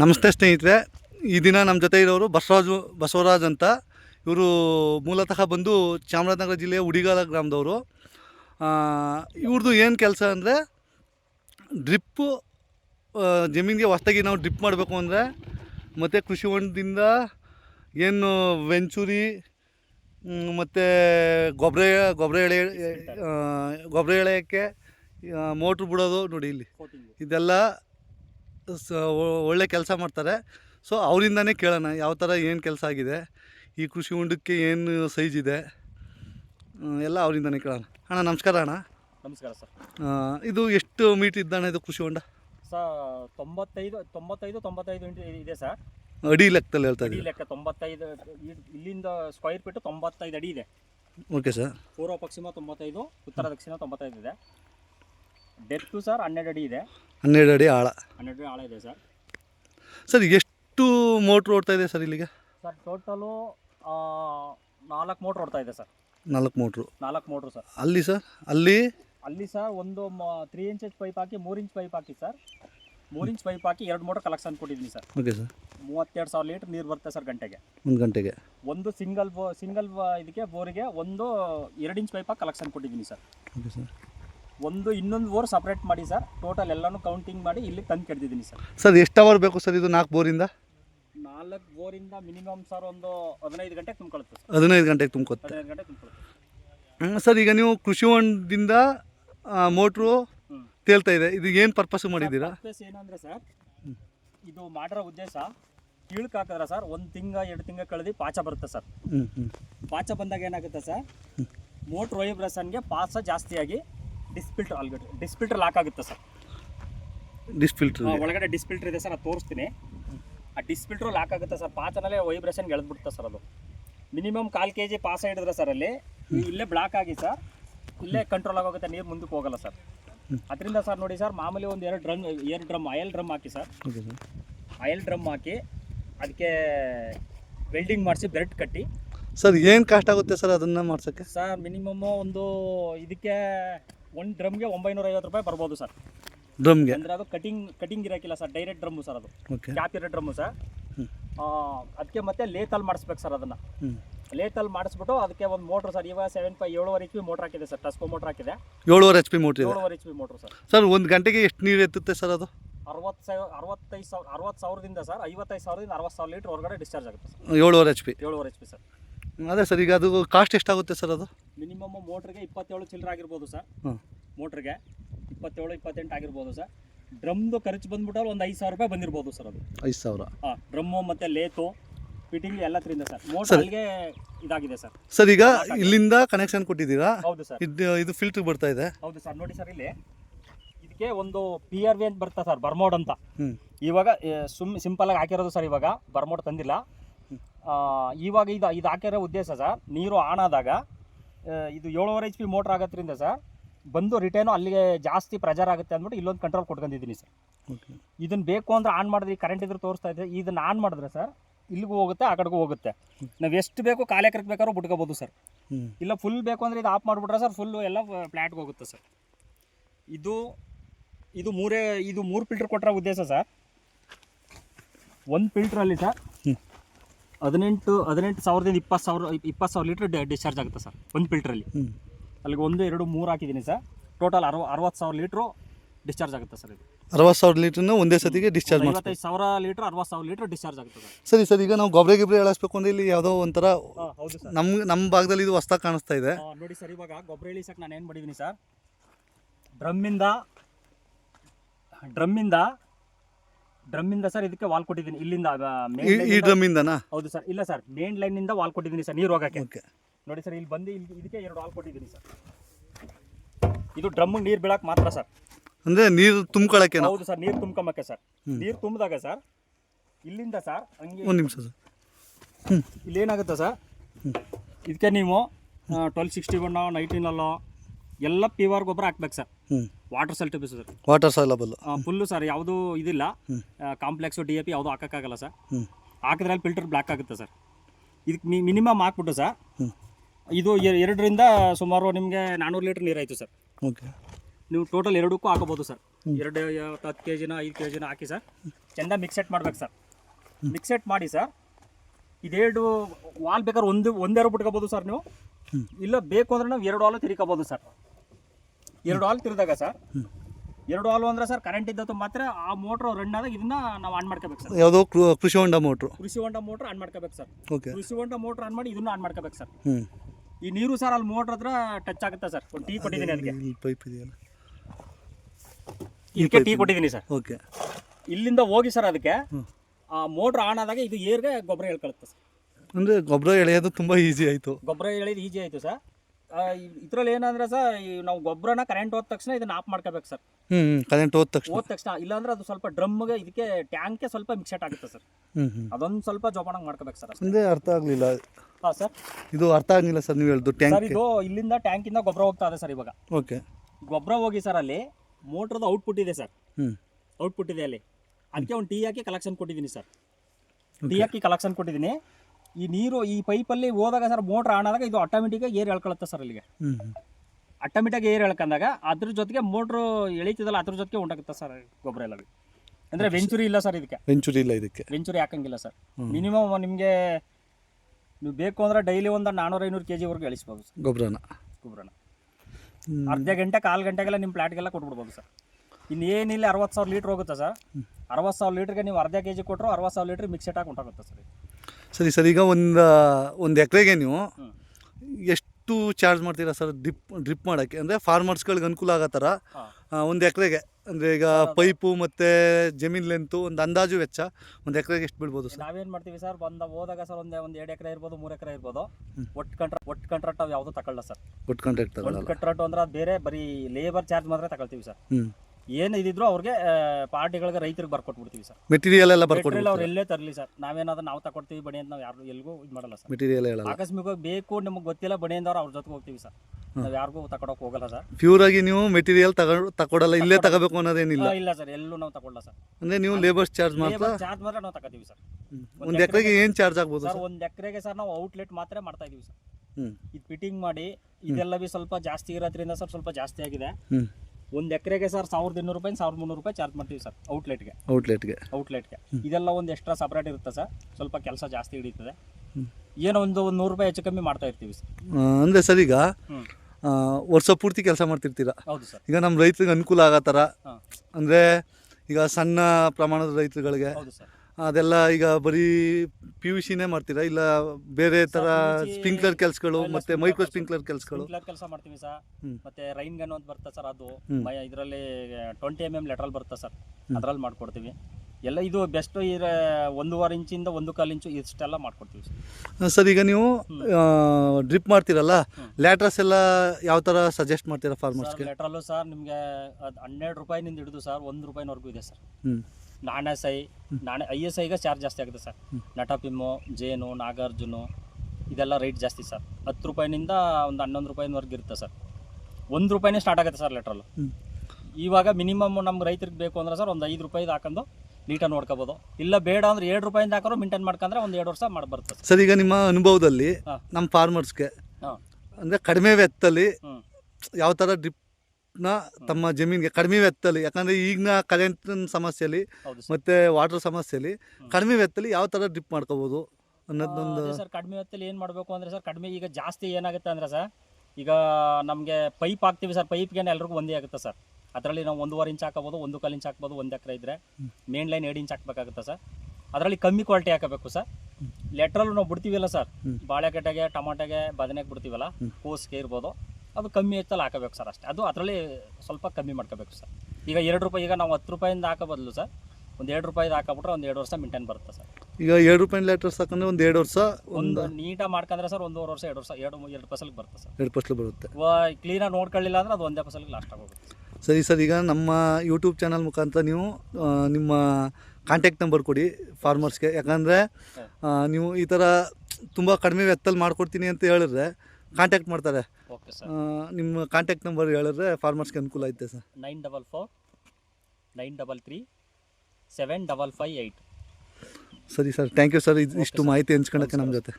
ನಮಸ್ತೆ ಸ್ನೇಹಿತರೆ ಈ ದಿನ ನಮ್ಮ ಜೊತೆ ಇರೋರು ಬಸವರಾಜು ಬಸವರಾಜ್ ಅಂತ. ಇವರು ಮೂಲತಃ ಬಂದು ಚಾಮರಾಜನಗರ ಜಿಲ್ಲೆಯ ಉಡಿಗಾಲ ಗ್ರಾಮದವರು. ಇವ್ರದ್ದು ಏನು ಕೆಲಸ ಅಂದರೆ ಡ್ರಿಪ್ಪು ಜಮೀನಿಗೆ ಹೊಸ್ದಾಗಿ ನಾವು ಡ್ರಿಪ್ ಮಾಡಬೇಕು ಅಂದರೆ ಮತ್ತು ಕೃಷಿ ಹೊಂಡದಿಂದ ಏನು ವೆಂಚೂರಿ ಮತ್ತು ಗೊಬ್ಬರ ಗೊಬ್ಬರ ಎಳೆ ಗೊಬ್ಬರ ಎಳೆಯೋಕ್ಕೆ ಮೋಟ್ರ್ ಬಿಡೋದು ನೋಡಿ ಇಲ್ಲಿ. ಇದೆಲ್ಲ ಒಳ್ಳೆ ಕೆಲಸ ಮಾಡ್ತಾರೆ. ಸೊ ಅವರಿಂದನೇ ಕೇಳೋಣ ಯಾವ ಥರ ಏನು ಕೆಲಸ ಆಗಿದೆ ಈ ಕೃಷಿ ಹೊಂಡಕ್ಕೆ ಏನು ಸೈಜ್ ಇದೆ ಎಲ್ಲ ಅವರಿಂದನೇ ಕೇಳೋಣ. ಅಣ್ಣ ನಮಸ್ಕಾರ ಅಣ್ಣ. ನಮಸ್ಕಾರ ಸರ್. ಇದು ಎಷ್ಟು ಮೀಟ್ ಇದ್ದಣ್ಣ ಇದು ಕೃಷಿ ಹೊಂಡ? ಸರ್ ತೊಂಬತ್ತೈದು ತೊಂಬತ್ತೈದು ತೊಂಬತ್ತೈದು ಇಂಟು ಇದೆ ಸರ್. ಅಡಿ ಲೆಕ್ಕದಲ್ಲಿ ಹೇಳ್ತಾ ಇದ್ದೀವಿ ಲೆಕ್ಕ ತೊಂಬತ್ತೈದು ಇಲ್ಲಿಂದ ಸ್ಕ್ವೈರ್ ಫೀಟ್ ತೊಂಬತ್ತೈದು ಅಡಿ ಇದೆ. Okay sir. ಪೂರ್ವ ಪಶ್ಚಿಮ ತೊಂಬತ್ತೈದು ಉತ್ತರ ದಕ್ಷಿಣ ತೊಂಬತ್ತೈದು ಇದೆ. ಡೆಪ್ತು ಸರ್ ಹನ್ನೆರಡು ಅಡಿ ಇದೆ. ಹನ್ನೆರಡು ಅಡಿ ಆಳ. ಹನ್ನೆರಡು ಅಡಿ ಆಳ ಇದೆ ಸರ್ ಸರ್ ಎಷ್ಟು ಮೋಟ್ರ್ ಓಡ್ತಾ ಇದೆ ಸರ್ ಇಲ್ಲಿಗೆ? ಸರ್ ಟೋಟಲು ನಾಲ್ಕು ಮೋಟ್ರ್ ಓಡ್ತಾ ಇದೆ ಸರ್ ನಾಲ್ಕು ಮೋಟ್ರು ನಾಲ್ಕು ಮೋಟ್ರು ಸರ್ ಅಲ್ಲಿ ಸರ್ ಅಲ್ಲಿ? ಅಲ್ಲಿ ಸರ್ ಒಂದು ತ್ರೀ ಇಂಚಸ್ ಪೈಪ್ ಹಾಕಿ ಮೂರು ಇಂಚ್ ಪೈಪ್ ಹಾಕಿ ಸರ್ ಮೂರು ಇಂಚ್ ಪೈಪ್ ಹಾಕಿ ಎರಡು ಮೋಟ್ರ್ ಕಲೆಕ್ಷನ್ ಕೊಟ್ಟಿದ್ದೀನಿ ಸರ್ ಓಕೆ ಸರ್ ಮೂವತ್ತೆರಡು ಸಾವಿರ ಲೀಟ್ರ್ ನೀರು ಬರುತ್ತೆ ಸರ್ ಗಂಟೆಗೆ. ಒಂದು ಗಂಟೆಗೆ. ಒಂದು ಸಿಂಗಲ್ ಬೋ ಸಿಂಗಲ್ ಇದಕ್ಕೆ ಬೋರಿಗೆ ಒಂದು ಎರಡು ಇಂಚ್ ಪೈಪಾಗಿ ಕಲೆಕ್ಷನ್ ಕೊಟ್ಟಿದ್ದೀನಿ ಸರ್ ಓಕೆ ಸರ್ ಒಂದು ಇನ್ನೊಂದು ಬೋರ್ ಸಪ್ರೇಟ್ ಮಾಡಿ ಸರ್ ಟೋಟಲ್ ಎಲ್ಲಾನು ಕೌಂಟಿಂಗ್ ಮಾಡಿ ಇಲ್ಲಿ ತಂದು ಕೆಡ್ದಿದ್ದೀನಿ ಸರ್ ಸರ್ ಎಷ್ಟು ಅವರ್ ಬೇಕು ಸರ್ ಇದು ನಾಲ್ಕು ಬೋರಿಂದ ನಾಲ್ಕು ಬೋರಿಂದ ಮಿನಿಮಮ್ ಸರ್ ಒಂದು ಹದಿನೈದು ಗಂಟೆಗೆ ತುಂಬ್ಕೊಳುತ್ತೆ ಸರ್ ಹದಿನೈದು ಗಂಟೆಗೆ ತುಂಬ್ಕೊತ್ತೆ ಹದಿನೈದು ಗಂಟೆಗೆ ಸರ್ ಈಗ ನೀವು ಕೃಷಿ ಹೊಂಡದಿಂದ ಮೋಟ್ರು ತೇಳ್ತಾ ತೇಲ್ತಾ ಇದೆ. ಇದು ಏನು ಪರ್ಪಸ್ ಮಾಡಿದ್ದೀರಾ? ಪರ್ಪಸ್ ಏನಂದರೆ ಸರ್ ಇದು ಮಾಡಿರೋ ಉದ್ದೇಶ ಕೀಳಕ್ಕೆ ಹಾಕಿದ್ರೆ ಸರ್ ಒಂದು ತಿಂಗ ಎರಡು ತಿಂಗ ಕಳೆದು ಪಾಚ ಬರುತ್ತೆ ಸರ್ ಪಾಚ ಬಂದಾಗ ಏನಾಗುತ್ತೆ ಸರ್ ಮೋಟ್ರ್ ವೈಬ್ರೇಷನ್ಗೆ ಪಾಚ ಜಾಸ್ತಿಯಾಗಿ ಡಿಸ್ಫಿಲ್ಟರ್ ಅಲ್ಗಡೆ ಡಿಸ್ಫಿಲ್ಟರ್ ಲಾಕ್ ಆಗುತ್ತೆ ಸರ್. ಡಿಸ್ಫಿಲ್ಟ್ರ್ ಒಳಗಡೆ ಡಿಸ್ಫಿಲ್ಟರ್ ಇದೆ ಸರ್ ನಾನು ತೋರಿಸ್ತೀನಿ. ಆ ಡಿಸ್ಫಿಲ್ಟ್ರು ಲಾಕ್ ಆಗುತ್ತೆ ಸರ್ ಪಾಚನಲ್ಲೇ ವೈಬ್ರೇಷನ್ ಎಳೆದ್ಬಿಡುತ್ತೆ ಸರ್ ಅದು. ಮಿನಿಮಮ್ ಕಾಲು ಕೆ ಜಿ ಪಾಸ ಹಿಡಿದ್ರೆ ಸರ್ ಅಲ್ಲಿ ಇಲ್ಲೇ ಬ್ಲಾಕ್ ಆಗಿ ಸರ್ ಇಲ್ಲೇ ಕಂಟ್ರೋಲ್ ಆಗೋಗುತ್ತೆ ನೀರು ಮುಂದಕ್ಕೆ ಹೋಗಲ್ಲ ಸರ್. ಅದರಿಂದ ಸರ್ ನೋಡಿ ಸರ್ ಮಾಮೂಲಿ ಒಂದು ಎರಡು ಡ್ರಮ್ ಎರಡು ಡ್ರಮ್ ಆಯಲ್ ಡ್ರಮ್ ಹಾಕಿ sir. Oil sir. Oil drum ಹಾಕಿ ಅದಕ್ಕೆ ವೆಲ್ಡಿಂಗ್ ಮಾಡಿಸಿ ಬೆಲ್ಟ್ ಕಟ್ಟಿ. ಸರ್ ಏನು ಕಾಸ್ಟ್ ಆಗುತ್ತೆ ಸರ್ ಅದನ್ನು ಮಾಡ್ಸೋಕ್ಕೆ? ಸರ್ ಮಿನಿಮಮ್ ಒಂದು ಇದಕ್ಕೆ ಒಂದು ಡ್ರಮ್ಗೆ ಒಂಬೈನೂರ ಐವತ್ತು ರೂಪಾಯಿ ಬರ್ಬೋದು ಸರ್. ಡ್ರಮ್ಗೆ? ಅಂದರೆ ಅದು ಕಟಿಂಗ್ ಕಟಿಂಗ್ ಇರೋಕ್ಕಿಲ್ಲ ಸರ್ ಡೈರೆಕ್ಟ್ ಡ್ರಮ್ಮು ಸರ್ ಅದು. ಓಕೆ. ಕ್ಯಾಪ್ ಇರೋ ಡ್ರಮ್ಮು ಸರ್. ಅದಕ್ಕೆ ಮತ್ತೆ ಲೇತಲ್ಲಿ ಮಾಡಿಸ್ಬೇಕು ಸರ್ ಅದನ್ನು. ಲೇತಲ್ಲಿ ಮಾಡಿಸ್ಬಿಟ್ಟು ಅದಕ್ಕೆ ಒಂದು ಮೋಟ್ರ್ ಸರ್ ಇವಾಗ ಸೆವೆನ್ ಫೈ ಏಳುವರೆ ಎಚ್ ಪಿ ಮೋಟ್ರ್ ಹಾಕಿದೆ ಸರ್ ಟಸ್ಕೋ ಮೋಟ್ರ್ ಹಾಕಿದೆ. ಏಳುವರೆ ಎಚ್ ಪಿ ಮೋಟ್ರ್ ಇದೆ? ಏಳುವರೆ H P motor sir. Sir ಒಂದು ಗಂಟೆಗೆ ಎಷ್ಟು ನೀರು ಎತ್ತುತ್ತೆ ಸರ್ ಅದು? ಅರವತ್ತು ಸಾವಿರ ಅರವತ್ತೈದು ಸಾವಿರ ಅರವತ್ತು ಸಾವಿರದಿಂದ ಸರ್ ಐವತ್ತೈದು ಸಾವಿರದಿಂದ ಅರವತ್ತು ಸಾವಿರ ಲೀಟ್ರ್ ಹೊರಗಡೆ ಡಿಸ್ಚಾರ್ಜ್ ಆಗುತ್ತೆ ಸರ್. ಏಳುವರೆ ಎಚ್ ಪಿ ಏಳುವರೆ ಎಚ್ ಪಿ ಸರ್. ಅದೇ ಸರ್ ಈಗ ಅದು ಕಾಸ್ಟ್ ಎಷ್ಟಾಗುತ್ತೆ ಸರ್ ಅದು? ಮಿನಿಮಮ್ ಮೋಟ್ರಿಗೆ ಇಪ್ಪತ್ತೇಳು ಚಿಲ್ಲರ್ ಆಗಿರ್ಬೋದು ಸರ್ ಮೋಟ್ರಿಗೆ ಇಪ್ಪತ್ತೇಳು ಇಪ್ಪತ್ತೆಂಟು ಆಗಿರ್ಬೋದು ಸರ್ ಡ್ರಮ್ದು ಖರ್ಚು ಬಂದ್ಬಿಟ್ಟು ಒಂದು ಐದು ಸಾವಿರ ರೂಪಾಯಿ ಬಂದಿರ್ಬೋದು ಸರ್ ಅದು. ಐದು ಸಾವಿರ. ಹಾಂ ಡ್ರಮ್ಮು ಮತ್ತು ಲೇತು ಫಿಟ್ಟಿಂಗ್ ಎಲ್ಲ ತ್ರಿಂದ ಸರ್. ಮೋಟರ್ ಅಲ್ಲಿಗೆ ಇದಾಗಿದೆ ಸರ್ ಸರ್ ಈಗ ಇಲ್ಲಿಂದ ಕನೆಕ್ಷನ್ ಕೊಟ್ಟಿದ್ದೀರಾ? ಹೌದು ಸರ್ ಇದು ಇದು ಫಿಲ್ಟರ್ ಬರ್ತಾ ಇದೆ. ಹೌದು ಸರ್ ನೋಡಿ ಸರ್ ಇಲ್ಲಿ. ಇದಕ್ಕೆ ಒಂದು ಪಿ ಆರ್ ವಿ ಅಂತ ಬರ್ತಾ ಸರ್ ಬರ್ಮೋಡ್ ಅಂತ. ಇವಾಗ ಸುಮ್ ಸಿಂಪಲ್ ಆಗಿ ಹಾಕಿರೋದು ಸರ್ ಇವಾಗ ಬರ್ಮೋಡ್ ತಂದಿಲ್ಲ. ಇವಾಗ ಇದು ಇದು ಹಾಕಿರೋ ಉದ್ದೇಶ ಸರ್ ನೀರು ಆನ್ ಆದಾಗ ಇದು ಏಳುವರೆ ಎಚ್ ಪಿ ಮೋಟ್ರ್ ಆಗೋದ್ರಿಂದ ಸರ್ ಬಂದು ರಿಟೇನು ಅಲ್ಲಿಗೆ ಜಾಸ್ತಿ ಪ್ರೆಜರ್ ಆಗುತ್ತೆ ಅಂದ್ಬಿಟ್ಟು ಇಲ್ಲೊಂದು ಕಂಟ್ರೋಲ್ ಕೊಟ್ಕೊಂಡಿದ್ದೀನಿ ಸರ್ ಇದನ್ನು ಬೇಕು ಅಂದ್ರೆ ಆನ್ ಮಾಡಿದ್ರೆ ಕರೆಂಟ್ ಇದ್ರೆ ತೋರಿಸ್ತಾ ಇದೆ ಇದನ್ನು ಆನ್ ಮಾಡಿದ್ರೆ ಸರ್ ಇಲ್ಲಿಗೂ ಹೋಗುತ್ತೆ ಆ ಕಡೆಗೂ ಹೋಗುತ್ತೆ. ನಾವು ಎಷ್ಟು ಬೇಕು ಕಾಲು ಕರೆಕ್ಟ್ ಬೇಕಾದ್ರೂ ಬಿಟ್ಕೋಬೋದು ಸರ್ ಇಲ್ಲ ಫುಲ್ ಬೇಕು ಅಂದರೆ ಇದು ಆಫ್ ಮಾಡಿಬಿಟ್ರೆ ಸರ್ ಫುಲ್ಲು ಎಲ್ಲ ಫ್ಲ್ಯಾಟ್ಗೆ ಹೋಗುತ್ತೆ ಸರ್ ಇದು ಇದು ಮೂರೇ ಇದು ಮೂರು ಫಿಲ್ಟ್ರ್ ಕೊಟ್ಟರೆ ಉದ್ದೇಶ ಸರ್ ಒಂದು ಫಿಲ್ಟ್ರಲ್ಲಿ ಸರ್ ಹದಿನೆಂಟು ಹದಿನೆಂಟು ಸಾವಿರದಿಂದ ಇಪ್ಪತ್ತು ಸಾವಿರ ಇಪ್ಪತ್ತು ಸಾವಿರ ಲೀಟ್ರ್ ಡಿಸ್ಚಾರ್ಜ್ ಆಗುತ್ತೆ ಸರ್ ಒಂದು ಫಿಲ್ಟ್ರಲ್ಲಿ ಅಲ್ಲಿಗೆ ಒಂದು ಎರಡು ಮೂರು ಹಾಕಿದ್ದೀನಿ ಸರ್. ಟೋಟಲ್ ಅರವ ಅರವತ್ತು ಸಾವಿರ ಲೀಟ್ರು ಡಿಸ್ಚಾರ್ಜ್ ಆಗುತ್ತೆ ಸರ್ ಇದು. ಅರವತ್ತು ಸಾವಿರ ಲೀಟ್ರನ್ನ ಒಂದೇ ಸತಿಗೆ ಡಿಸ್ಚಾರ್ಜ್ ಮಾಡಿ ಐವತ್ತೈದು ಸಾವಿರ ಲೀಟ್ರ್ ಅರವತ್ತು ಸಾವಿರ ಲೀಟ್ರ್ ಡಿಸ್ಚಾರ್ಜ್ ಆಗುತ್ತೆ ಸರ್. ಸರಿ ಸರ್ ಈಗ ನಾವು ಗೊಬ್ಬರ ಗಿಬ್ಬರ ಎಳಸ್ಬೇಕು ಅಂದ್ರೆ ಇಲ್ಲಿ ಯಾವುದೋ ಒಂಥರ ನಮ್ಗೆ ಹೌದು ಸರ್. ನಮ್ಮ ನಮ್ಮ ಭಾಗದಲ್ಲಿ ಇದು ಹೊಸ್ದಾಗಿ ಕಾಣಿಸ್ತಾ ಇದೆ. ಆ, ನೋಡಿ ಸರ್ ಇವಾಗ ಗೊಬ್ಬರ ಇಳಿಸಕ್ಕೆ ನಾನು ಏನು ಮಾಡಿದ್ದೀನಿ ಸರ್? ಡ್ರಮ್ಮಿಂದ ಡ್ರಮ್ಮಿಂದ ಡ್ರಮ್ಮಿಂದ ಸರ್ ಇದಕ್ಕೆ ವಾಲ್ ಕೊಟ್ಟಿದ್ದೀನಿ. ಇಲ್ಲಿಂದ ಈ- ಡ್ರಮ್ಮಿಂದನಾ? ಹೌದು ಸರ್. ಇಲ್ಲ ಸರ್ ಮೇನ್ ಲೈನಿಂದ ವಾಲ್ ಕೊಟ್ಟಿದ್ದೀನಿ ಸರ್ ನೀರು ಹೋಗಕ್ಕೆ. ಓಕೆ. ನೋಡಿ ಸರ್ ಇಲ್ಲಿ ಬಂದು ಇಲ್ಲಿ ಇದಕ್ಕೆ ಎರಡು ವಾಲ್ ಕೊಟ್ಟಿದ್ದೀನಿ ಸರ್. ಇದು ಡ್ರಮ್ ನೀರು ಬೀಳಕ್ಕೆ ಮಾತ್ರ ಸರ್. ಅಂದ್ರೆ ನೀರು ತುಂಬ್ಕೊಳಕ್ಕೆ ಹೌದು ಸರ್ ನೀರು ತುಂಬ್ಕೊಂಬಕ್ಕೆ ಸರ್. ನೀರು ತುಂಬಿದಾಗ ಸರ್ ಇಲ್ಲಿಂದ ಸರ್ ಹಂಗೆ ಒಂದು ನಿಮಿಷ ಸರ್. ಇಲ್ಲಿ ಏನಾಗುತ್ತೆ ಸರ್? ಇದಕ್ಕೆ ನೀವು ಟ್ವೆಲ್ ಸಿಕ್ಸ್ಟಿ ಒನ್ ನೈನ್ಟೀನಲ್ಲೋ ಎಲ್ಲ ಪ್ಯೂರ್ ಗೊಬ್ಬರ ಹಾಕ್ಬೇಕು ಸರ್. ಹ್ಞೂ water ಸೆಲ್ಟಿಫಿಸ್ sir. Water soluble full sir ಯಾವುದು ಇದಿಲ್ಲ. ಕಾಂಪ್ಲೆಕ್ಸ್ ಡಿ ಎ ಪಿ ಯಾವುದು ಹಾಕೋಕ್ಕಾಗಲ್ಲ ಸರ್. ಹಾಕಿದ್ರೆ ಅಲ್ಲಿ ಫಿಲ್ಟರ್ ಬ್ಲ್ಯಾಕ್ ಆಗುತ್ತೆ ಸರ್. ಇದಕ್ಕೆ ಮಿನಿಮಮ್ ಹಾಕ್ಬಿಟ್ಟು ಸರ್ ಇದು ಎರಡರಿಂದ ಸುಮಾರು ನಿಮಗೆ ನಾನ್ನೂರು ಲೀಟ್ರ್ ಆಯಿತು ಸರ್. ಓಕೆ. ನೀವು ಟೋಟಲ್ ಎರಡಕ್ಕೂ ಹಾಕೋಬೋದು ಸರ್. ಎರಡು ಹತ್ತು ಕೆ ಜಿನ ಐದು ಕೆ ಜಿನ ಹಾಕಿ ಸರ್. ಚೆಂದ ಮಿಕ್ಸೆಟ್ ಮಾಡ್ಬೇಕು ಸರ್. ಮಿಕ್ಸೆಟ್ ಮಾಡಿ ಸರ್ ಇದೆರಡು ವಾಲ್ ಬೇಕಾದ್ರೆ ಒಂದು ಒಂದೆರಡು ಬಿಟ್ಕೋಬೋದು ಸರ್ ನೀವು. ಇಲ್ಲ ಬೇಕು ಅಂದ್ರೆ ನಾವು ಎರಡು ಹಾಲು ತಿರ್ಕೋಬೋದು ಸರ್. ಎರಡು ಹಾಲ್ ತಿರ್ದಾಗ ಸರ್. ಎರಡು ಹಾಲು ಅಂದ್ರೆ ಸರ್ ಕರೆಂಟ್ ಇದ್ದದ್ದು ಮಾತ್ರ ಆ ಮೋಟರ್ ರನ್ ಆದಾಗ ಇದನ್ನ ನಾವು ಆನ್ ಮಾಡ್ಕೋಬೇಕು ಸರ್. ಯಾವುದೋ? ಕೃಷಿ ಹೊಂಡ ಮೋಟ್ರು ಕೃಷಿ ಹೊಂಡ ಮೋಟ್ರ್ ಆನ್ ಮಾಡ್ಕೋಬೇಕು ಸರ್. ಓಕೆ ಕೃಷಿ ಹೊಂಡ ಮೋಟ್ರ್ ಆನ್ ಮಾಡಿ ಇದನ್ನ ಆನ್ ಮಾಡ್ಕೋಬೇಕು ಸರ್. ಈ ನೀರು ಸರ್ ಅಲ್ಲಿ ಮೋಟ್ರ್ ಹತ್ರ ಟಚ್ ಆಗುತ್ತೆ ಸರ್. ಒಂದು ಟೀ ಕೊಟ್ಟಿದ್ದೀನಿ ಅದಕ್ಕೆ. ಪೈಪ್ ಇದೆಯಲ್ಲ. ಇದಕ್ಕೆ ಟೀ ಕೊಟ್ಟಿದ್ದೀನಿ ಸರ್. ಓಕೆ ಇಲ್ಲಿಂದ ಹೋಗಿ ಸರ್ ಅದಕ್ಕೆ ಆ ಮೋಟ್ರ್ ಆನ್ ಆದಾಗ ಇದು ಏರ್ಗೆ ಗೊಬ್ಬರ ಹೇಳ್ಕೊಳುತ್ತೆ ಸರ್. ಅಂದರೆ ಗೊಬ್ಬರ ಎಳೆಯೋದು ತುಂಬ ಈಸಿ ಆಯಿತು. ಗೊಬ್ಬರ ಎಳೆಯೋದು ಈಜಿ ಆಯಿತು ಸರ್. ಇದರಲ್ಲಿ ಏನಂದ್ರೆ ಸರ್ ನಾವು ಗೊಬ್ಬರನ ಕರೆಂಟ್ ಹೋದ ತಕ್ಷಣ ಇದನ್ನ ಆಫ್ ಮಾಡ್ಕೋಬೇಕು ಸರ್. ಕರೆಂಟ್ ಹೋದ ತಕ್ಷಣ. ಹೋದ ತಕ್ಷಣ ಇಲ್ಲಾಂದ್ರೆ ಅದು ಸ್ವಲ್ಪ ಡ್ರಮ್ಗೆ ಇದಕ್ಕೆ ಟ್ಯಾಂಕ್ಗೆ ಸ್ವಲ್ಪ ಮಿಕ್ಸೆಟ್ ಆಗುತ್ತೆ ಸರ್. ಅದೊಂದು ಸ್ವಲ್ಪ ಜೋಪಾನಾಗಿ ಮಾಡ್ಕೋಬೇಕು ಸರ್ ಅಂದ್ರೆ ಅರ್ಥ ಆಗಲಿಲ್ಲ. ಹಾಂ ಸರ್. ಇದು ಅರ್ಥ ಆಗಲಿಲ್ಲ ಸರ್ ನೀವು ಹೇಳ್ದು ಸರ್ ಟ್ಯಾಂಕ್ ಇದು ಇಲ್ಲಿಂದ ಟ್ಯಾಂಕಿಂದ ಗೊಬ್ಬರ ಹೋಗ್ತಾ ಇದೆ ಸರ್ ಇವಾಗ. ಓಕೆ. ಗೊಬ್ಬರ ಹೋಗಿ ಸರ್ ಅಲ್ಲಿ ಮೋಟ್ರದ ಔಟ್ಪುಟ್ ಇದೆ ಸರ್. ಔಟ್ಪುಟ್ ಇದೆ ಅಲ್ಲಿ. ಅದಕ್ಕೆ ಒಂದು ಟೀ ಹಾಕಿ ಕಲೆಕ್ಷನ್ ಕೊಟ್ಟಿದ್ದೀನಿ ಸರ್. ಟೀ ಹಾಕಿ ಕಲೆಕ್ಷನ್ ಕೊಟ್ಟಿದ್ದೀನಿ. ಈ ನೀರು ಈ ಪೈಪಲ್ಲಿ ಹೋದಾಗ ಸರ್ ಮೋಟ್ರ್ ಆನ್ ಆದಾಗ ಇದು ಆಟೋಮೆಟಿಕಾಗಿ ಏರ್ ಎಳ್ಕೊಳುತ್ತೆ ಸರ್ ಅಲ್ಲಿಗೆ ಆಟೋಮೆಟಿಕ್ ಏರ್ ಎಳ್ಕೊಂಡಾಗ ಅದ್ರ ಜೊತೆಗೆ ಮೋಟ್ರ್ ಎಳಿತಿದಲ್ಲ ಅದ್ರ ಜೊತೆಗೆ ಉಂಟಾಗುತ್ತೆ ಸರ್ ಗೊಬ್ಬರ ಎಲ್ಲ ಅಂದ್ರೆ ವೆಂಚುರಿ ಇಲ್ಲ ಸರ್ ಇದಕ್ಕೆ. ವೆಂಚುರಿ ಇಲ್ಲ ಇದಕ್ಕೆ. Venturi ಹಾಕಂಗಿಲ್ಲ sir. ಮಿನಿಮಮ್ ನಿಮಗೆ ನೀವು ಬೇಕು ಅಂದ್ರೆ ಡೈಲಿ ಒಂದು ನಾನ್ನೂರು ಐನೂರು ಕೆ ಜಿವರೆಗೂ ಎಳಿಸ್ಬೋದು ಸರ್. ಗೊಬ್ಬರನ. ಗೊಬ್ಬರನ. ಅರ್ಧ ಗಂಟೆ ಕಾಲು ಗಂಟೆಗೆಲ್ಲ ನಿಮ್ಮ ಪ್ಲಾಟ್ಗೆಲ್ಲ ಕೊಟ್ಬಿಡ್ಬೋದು ಸರ್. ಇನ್ನೇನಿಲ್ಲ ಅರವತ್ತು ಸಾವಿರ ಲೀಟ್ರ್ ಹೋಗುತ್ತೆ ಸರ್. ಅರವತ್ತು ಸಾವಿರ ಲೀಟ್ರಿಗೆ ನೀವು ಅರ್ಧ ಕೆ ಜಿ ಕೊಟ್ಟರು ಅರವತ್ತು ಸಾವಿರ ಲೀಟ್ರ್ ಮಿಕ್ಸೆಟ್ ಹಾಕಿ ಉಂಟಾಗುತ್ತೆ ಸರ್. ಸರಿ ಸರ್ ಈಗ ಒಂದು ಒಂದು ಎಕರೆಗೆ ನೀವು ಎಷ್ಟು ಚಾರ್ಜ್ ಮಾಡ್ತೀರಾ ಸರ್ ಡ್ರಿಪ್ ಡ್ರಿಪ್ ಮಾಡೋಕ್ಕೆ? ಅಂದರೆ ಫಾರ್ಮರ್ಸ್ಗಳಿಗೆ ಅನುಕೂಲ ಆಗೋ ಥರ? ಒಂದು ಎಕರೆಗೆ. ಅಂದರೆ ಈಗ ಪೈಪು ಮತ್ತು ಜಮೀನು ಲೆಂತು ಒಂದು ಅಂದಾಜು ವೆಚ್ಚ. ಒಂದು ಎಕರೆಗೆ ಎಷ್ಟು ಬೀಳ್ಬೋದು ಸರ್? ನಾವೇನು ಮಾಡ್ತೀವಿ ಸರ್ ಬಂದ ಹೋದಾಗ ಸರ್ ಒಂದು ಒಂದು ಎರಡು ಎಕರೆ ಇರ್ಬೋದು ಮೂರು ಎಕರೆ ಇರ್ಬೋದು. ಒಟ್ಟು ಕಂಟ್ರಾ ಒಟ್ಟು ಕಂಟ್ರಾಕ್ಟ್ ನಾವು ಯಾವುದೂ ತಗೊಳ್ಳ ಸರ್. ಒಟ್ಟು ಕಂಟ್ರಾಕ್ಟ್ ಒಟ್ಟು ಕಂಟ್ರಾಕ್ಟ್ ಅಂದ್ರೆ ಅದು ಬೇರೆ ಬರೀ ಲೇಬರ್ ಚಾರ್ಜ್ ಮಾತ್ರ ತಗೊಳ್ತೀವಿ ಸರ್. ಹ್ಞೂ ಏನು ಇದಿದ್ರು ಅವ್ರಿಗೆ ಪಾರ್ಟಿಗಳಿಗೆ ರೈತರಿಗೆ ಬರ್ಕೊಟ್ಬಿಡ್ತೀವಿ ಸರ್. ಮೆಟೀರಿಯಲ್ ಎಲ್ಲ ಬರ್ಕೊಡ್ತೀವಿ ಅವ್ರು ಎಲ್ಲೇ ತರಲಿ ಸರ್. ನಾವೇನಾದ್ರೂ ನಾವು ತಗೊಳ್ತೀವಿ ಬಣಿ ಅಂತ ನಾವು ಯಾರು ಎಲ್ಗೂ ಇದು ಮಾಡಲ್ಲ ಸರ್. ಮೆಟೀರಿಯಲ್ ಹೇಳಲ್ಲ. ಆಕಸ್ಮಿಕವಾಗಿ ಬೇಕು ನಿಮಗೆ ಗೊತ್ತಿಲ್ಲ ಬಡಿಯಿಂದ ಅವ್ರ ಜೊತೆಗೆ ಹೋಗ್ತೀವಿ ಸರ್. ನಾವು ಯಾರಿಗೂ ತಗೊಳಕ್ ಹೋಗಲ್ಲ ಸರ್. ಪ್ಯೂರ್ ಆಗಿ ನೀವು ಮೆಟೀರಿಯಲ್ ತಗೊಂಡು ತಗೊಡಲ್ಲ ಇಲ್ಲೇ ತಗೋಬೇಕು ಅನ್ನೋದೇನಿಲ್ಲ. ಇಲ್ಲ ಸರ್ ಎಲ್ಲೂ ನಾವು ತಗೊಳ್ಳ ಸರ್. ಅಂದ್ರೆ ನೀವು ಲೇಬರ್ ಚಾರ್ಜ್ ಮಾತ್ರ ಚಾರ್ಜ್ ಮಾತ್ರ ನಾವು ತಗೋತೀವಿ ಸರ್. ಒಂದು ಎಕರೆಗೆ ಏನು ಚಾರ್ಜ್ ಆಗ್ಬೋದು ಸರ್ ಒಂದು ಎಕರೆಗೆ ಸರ್ ನಾವು ಔಟ್ಲೆಟ್ ಮಾತ್ರ ಮಾಡ್ತಾ ಇದೀವಿ ಸರ್. ಇದು ಫಿಟ್ಟಿಂಗ್ ಮಾಡಿ ಇದೆಲ್ಲ ಬಿ ಸ್ವಲ್ಪ ಜಾಸ್ತಿ ಇರೋದ್ರಿಂದ ಸರ್ ಸ್ವಲ್ಪ ಜಾಸ್ತಿ ಆಗಿದೆ. ಒಂದು ಎಕರೆಗೆ ಸರ್ ಸಾವಿರದ ಇನ್ನೂರು ರೂಪಾಯಿ ಸಾವಿರದ ಮುನ್ನೂರು ರೂಪಾಯಿ ಚಾರ್ಜ್ ಮಾಡ್ತೀವಿ ಸರ್ ಔಟ್ಲೆಟ್ಗೆ ಔಟ್ಲೆಟ್ಗೆ ಔಟ್ಲೆಟ್ಗೆ ಇದೆಲ್ಲ ಒಂದು ಎಕ್ಸ್ಟ್ರಾ ಸಪ್ರೇಟ್ ಇರುತ್ತೆ ಸರ್ ಸ್ವಲ್ಪ ಕೆಲಸ ಜಾಸ್ತಿ ಹಿಡಿತದೆ. ಏನೋ ಒಂದು ಒಂದು ನೂರು ರೂಪಾಯಿ ಹೆಚ್ಚು ಕಮ್ಮಿ ಮಾಡ್ತಾ ಇರ್ತೀವಿ ಸರ್. ಅಂದರೆ ಸರ್ ಈಗ ವರ್ಷ ಪೂರ್ತಿ ಕೆಲಸ ಮಾಡ್ತಿರ್ತೀರಾ? ಹೌದು ಸರ್. ಈಗ ನಮ್ಮ ರೈತರಿಗೆ ಅನುಕೂಲ ಆಗೋ ಥರ ಅಂದರೆ ಈಗ ಸಣ್ಣ ಪ್ರಮಾಣದ ರೈತರುಗಳಿಗೆ ಹೌದು ಸರ್. ಅದೆಲ್ಲ ಈಗ ಬರೀ ಪಿ ಯು ಸಿನೇ ಮಾಡ್ತೀರಾ? ಇಲ್ಲ ಬೇರೆ ತರ ಸ್ಪ್ರಿಂಕ್ಲರ್ ಕೆಲಸಗಳು ಮತ್ತೆ ಮೈಕ್ರೋ. ಸ್ಪ್ರಿಂಕ್ಲರ್ ಕೆಲಸಗಳು? ಕೆಲಸ ಮಾಡ್ತೀವಿ ಸರ್. ಮತ್ತೆ ರೈನ್ ಗನ್ ಅಂತ ಬರ್ತಾ ಸರ್ ಅದು. ಇದರಲ್ಲಿ ಟ್ವೆಂಟಿ ಎಂ ಎಂ ಲೆಟ್ರಲ್ ಬರ್ತಾ ಸರ್. ಅದ್ರಲ್ಲಿ ಮಾಡ್ಕೊಡ್ತೀವಿ. ಎಲ್ಲ ಇದು ಬೆಸ್ಟ್ ಇರ ಒಂದೂವರೆ ಇಂಚಿಂದ ಒಂದು ಕಾಲು ಇಂಚು ಇಷ್ಟೆಲ್ಲ ಮಾಡ್ಕೊಡ್ತೀವಿ ಸರ್. ಸರ್ ಈಗ ನೀವು ಡ್ರಿಪ್ ಮಾಡ್ತೀರಲ್ಲ ಲ್ಯಾಟ್ರಸ್ ಎಲ್ಲ ಯಾವ ಥರ ಸಜೆಸ್ಟ್ ಮಾಡ್ತೀರಾ ಫಾರ್ಮರ್ಸ್ ಫಾರ್ಮರ್ಸ್ಗೆ ಲೆಟ್ರಲ್ಲು ಸರ್ ನಿಮಗೆ ಅದು ಹನ್ನೆರಡು ರೂಪಾಯಿನಿಂದ ಹಿಡಿದು ಸರ್ ಒಂದು ರೂಪಾಯಿನವರೆಗೂ ಇದೆ sir. Non S I non I S ಐಗೆ charge ಜಾಸ್ತಿ ಆಗುತ್ತೆ ಸರ್. ನಟಪಿಮ್ಮು ಜೇನು ನಾಗಾರ್ಜುನು ಇದೆಲ್ಲ ರೇಟ್ ಜಾಸ್ತಿ ಸರ್. ಹತ್ತು ರೂಪಾಯಿನಿಂದ ಒಂದು ಹನ್ನೊಂದು ರೂಪಾಯಿನವರೆಗೆ ಇರುತ್ತೆ ಸರ್. ಒಂದು ರೂಪಾಯಿನೇ ಸ್ಟಾರ್ಟ್ ಆಗುತ್ತೆ ಸರ್ ಲೆಟ್ರಲ್ಲು ಇವಾಗ ಮಿನಿಮಮ್ ನಮ್ಮ ರೈತರಿಗೆ ಬೇಕು ಅಂದ್ರೆ ಸರ್ ಒಂದು ಐದು ರೂಪಾಯಿ ಹಾಕೊಂಡು ನೀಟಾಗಿ ನೋಡ್ಕೋಬೋದು. ಇಲ್ಲ ಬೇಡ ಅಂದ್ರೆ ಎರಡು ರೂಪಾಯಿಂದ ಹಾಕೋರು ಮೇಂಟೈನ್ ಮಾಡ್ಕೊಂಡ್ರೆ ಒಂದು ಎರಡು ವರ್ಷ ಮಾಡಿ ಬರ್ತದೆ ಸರ್. ಈಗ ನಿಮ್ಮ ಅನುಭವದಲ್ಲಿ ನಮ್ಮ ಫಾರ್ಮರ್ಸ್ಗೆ ಹಾಂ. ಅಂದರೆ ಕಡಿಮೆ ವೆತ್ತಲ್ಲಿ ಯಾವ ಥರ ಡ್ರಿಪ್ನ ತಮ್ಮ ಜಮೀನಿಗೆ ಕಡಿಮೆ ವೆತ್ತಲ್ಲಿ ಯಾಕಂದರೆ ಈಗಿನ ಕರೆಂಟಿನ ಸಮಸ್ಯೆಯಲ್ಲಿ ಮತ್ತೆ ವಾಟರ್ ಸಮಸ್ಯೆಯಲ್ಲಿ ಕಡಿಮೆ ವೆತ್ತಲ್ಲಿ ಯಾವ ಥರ ಡ್ರಿಪ್ ಮಾಡ್ಕೋಬೋದು ಅನ್ನೋದೊಂದು ಸರ್ ಕಡಿಮೆ ವೆತ್ತಲ್ಲಿ ಏನು ಮಾಡಬೇಕು ಅಂದರೆ ಸರ್ ಕಡಿಮೆ ಈಗ ಜಾಸ್ತಿ ಏನಾಗುತ್ತೆ ಅಂದರೆ ಸರ್ ಈಗ ನಮಗೆ ಪೈಪ್ ಹಾಕ್ತೀವಿ ಸರ್ ಪೈಪ್ಗೆ ಎಲ್ರಿಗೂ ಒಂದೇ ಆಗುತ್ತೆ ಸರ್. ಅದರಲ್ಲಿ ನಾವು ಒಂದೂವರೆ ಇಂಚ್ ಹಾಕಬಹುದು ಒಂದು ಕಾಲು ಇಂಚ್ ಹಾಕ್ಬೋದು ಒಂದು ಎಕರೆ ಇದ್ರೆ ಮೇನ್ ಲೈನ್ ಎರಡು ಇಂಚ್ ಹಾಕ್ಬೇಕಾಗುತ್ತೆ ಸರ್. ಅದರಲ್ಲಿ ಕಮ್ಮಿ ಕ್ವಾಲಿಟಿ ಹಾಕಬೇಕು ಸರ್. ಲೆಟ್ರಲ್ಲೂ ನಾವು ಬಿಡ್ತೀವಲ್ಲ ಸರ್ ಬಾಳೆಗಡ್ಡೆಗೆ ಬಾಳೆಕಟ್ಟೆಗೆ ಟೊಮಾಟೆಗೆ ಬದನೆಗೆ ಬಿಡ್ತೀವಲ್ಲ ಕೋಸ್ಗೆ ಇರ್ಬೋದು. ಅದು ಕಮ್ಮಿ ಹೆಚ್ಚಲ್ಲಿ ಹಾಕಬೇಕು ಸರ್ ಅಷ್ಟೇ. ಅದು ಅದರಲ್ಲಿ ಸ್ವಲ್ಪ ಕಮ್ಮಿ ಮಾಡ್ಕೋಬೇಕು ಸರ್. ಈಗ ಎರಡು ರೂಪಾಯಿ ಈಗ ನಾವು ಹತ್ತು ರೂಪಾಯಿಂದ ಹಾಕೋ ಬದಲು ಸರ್ ಒಂದು ಎರಡು ರೂಪಾಯಿದು ಹಾಕಬಿಟ್ರೆ ಒಂದು ಎರಡು ವರ್ಷ ಮೇಂಟೈನ್ ಬರುತ್ತೆ ಸರ್. ಈಗ ಎರಡು ರೂಪಾಯಿ ಲೆಟರ್ಸ್ ಹಾಕಂದ್ರೆ ಒಂದು ಎರಡು ವರ್ಷ ಒಂದು ನೀಟಾಗಿ ಮಾಡ್ಕೊಂಡ್ರೆ ಸರ್ ಒಂದೂವರೆ ವರ್ಷ ಎರಡು ವರ್ಷ ಎರಡು ಎರಡು ಫಸಲಿಗೆ ಬರುತ್ತೆ ಸರ್. ಎರಡು ಫಸಲು ಬರುತ್ತೆ. ಕ್ಲೀನಾಗಿ ನೋಡ್ಕೊಳ್ಳಿಲ್ಲ ಅಂದ್ರೆ ಅದು ಒಂದೇ ಫಸಲಿಗೆ ಲಾಸ್ಟ್ ಆಗೋಗುತ್ತೆ ಸರಿ ಸರ್ ಈಗ ನಮ್ಮ ಯೂಟ್ಯೂಬ್ ಚಾನಲ್ ಮುಖಾಂತರ ನೀವು ನಿಮ್ಮ ಕಾಂಟ್ಯಾಕ್ಟ್ ನಂಬರ್ ಕೊಡಿ ಫಾರ್ಮರ್ಸ್ಗೆ ಯಾಕಂದರೆ ನೀವು ಈ ಥರ ತುಂಬ ಕಡಿಮೆ ವೆತ್ತಲ್ಲಿ ಮಾಡ್ಕೊಡ್ತೀನಿ ಅಂತ ಹೇಳಿದ್ರೆ ಕಾಂಟ್ಯಾಕ್ಟ್ ಮಾಡ್ತಾರೆ. ಓಕೆ ಸರ್ ನಿಮ್ಮ ಕಾಂಟ್ಯಾಕ್ಟ್ ನಂಬರ್ ಹೇಳಿದ್ರೆ ಫಾರ್ಮರ್ಸ್ಗೆ ಅನುಕೂಲ ಐತೆ sir nine double four nine double three seven double five eight ಸರಿ ಸರ್ ಥ್ಯಾಂಕ್ ಯು ಸರ್ ಇದು ಇಷ್ಟು ಮಾಹಿತಿ ಹಂಚ್ಕೊಳಕ್ಕೆ ನಮ್ಮ ಜೊತೆ.